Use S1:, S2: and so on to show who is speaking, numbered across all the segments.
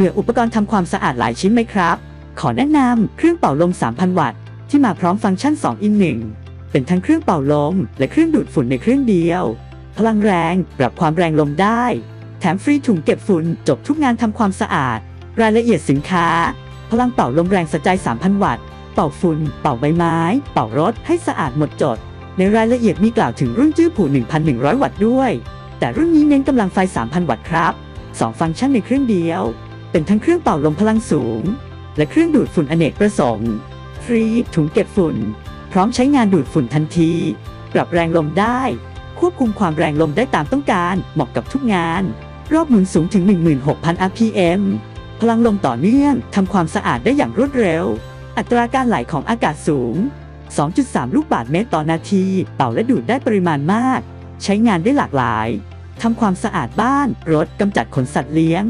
S1: บื่ออุปกรณ์ทำความสะอาดหลายชิ้นไหมครับ ขอแนะนำเครื่องเป่าลม 3,000 วัตต์ที่มาพร้อมฟังก์ชัน 2 in 1 เป็นทั้งเครื่องเป่าลม และเครื่องดูดฝุ่นในเครื่องเดียว พลังแรง ปรับความแรงลมได้ แถมฟรีถุงเก็บฝุ่นจบทุกงานทำความสะอาด รายละเอียดสินค้า พลังเป่าลมแรงสะใจ 3,000 วัตต์ เป่าฝุ่น เป่าใบไม้ เป่ารถให้สะอาดหมดจด ในรายละเอียดมีกล่าวถึงรุ่นจื้อผู่ 1,100 วัตต์ด้วย แต่รุ่นนี้เน้นกำลังไฟ 3,000 วัตต์ครับ 2 ฟังก์ชันในเครื่องเดียว เป็นทั้งเครื่องเป่าลมพลังสูง และเครื่องดูดฝุ่นอเนกประสงค์ฟรีถุงเก็บฝุ่น พร้อมใช้งานดูดฝุ่นทันที ปรับแรงลมได้ ควบคุมความแรงลมได้ตามต้องการ เหมาะกับทุกงาน รอบหมุนสูงถึง 16,000 rpm พลังลมต่อเนื่องทำความสะอาดได้อย่างรวดเร็ว อัตราการไหลของอากาศสูง 2.3 ลูกบาศก์เมตรต่อนาที เป่าและดูดได้ปริมาณมาก ใช้งานได้หลากหลายทำความสะอาดบ้าน รถกำจัดขนสัตว์เลี้ยง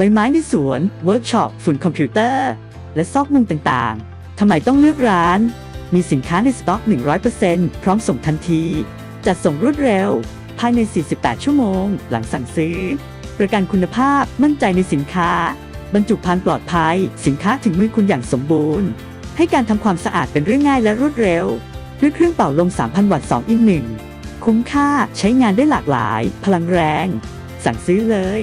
S1: ใบไม้ในสวน เวิร์กช็อปฝุ่นคอมพิวเตอร์ และซอกมุมต่างๆ ทำไมต้องเลือกร้าน มีสินค้าในสต็อก 100%พร้อมส่งทันที จัดส่งรวดเร็ว ภายใน 48 ชั่วโมง หลังสั่งซื้อ ประกันคุณภาพมั่นใจในสินค้า บรรจุภัณฑ์ปลอดภัย สินค้าถึงมือคุณอย่างสมบูรณ์ ให้การทำความสะอาดเป็นเรื่องง่ายและรวดเร็วด้วยเครื่องเป่าลม 3,000 วัตต์2 in 1คุ้มค่าใช้งานได้หลากหลาย พลังแรง สั่งซื้อเลย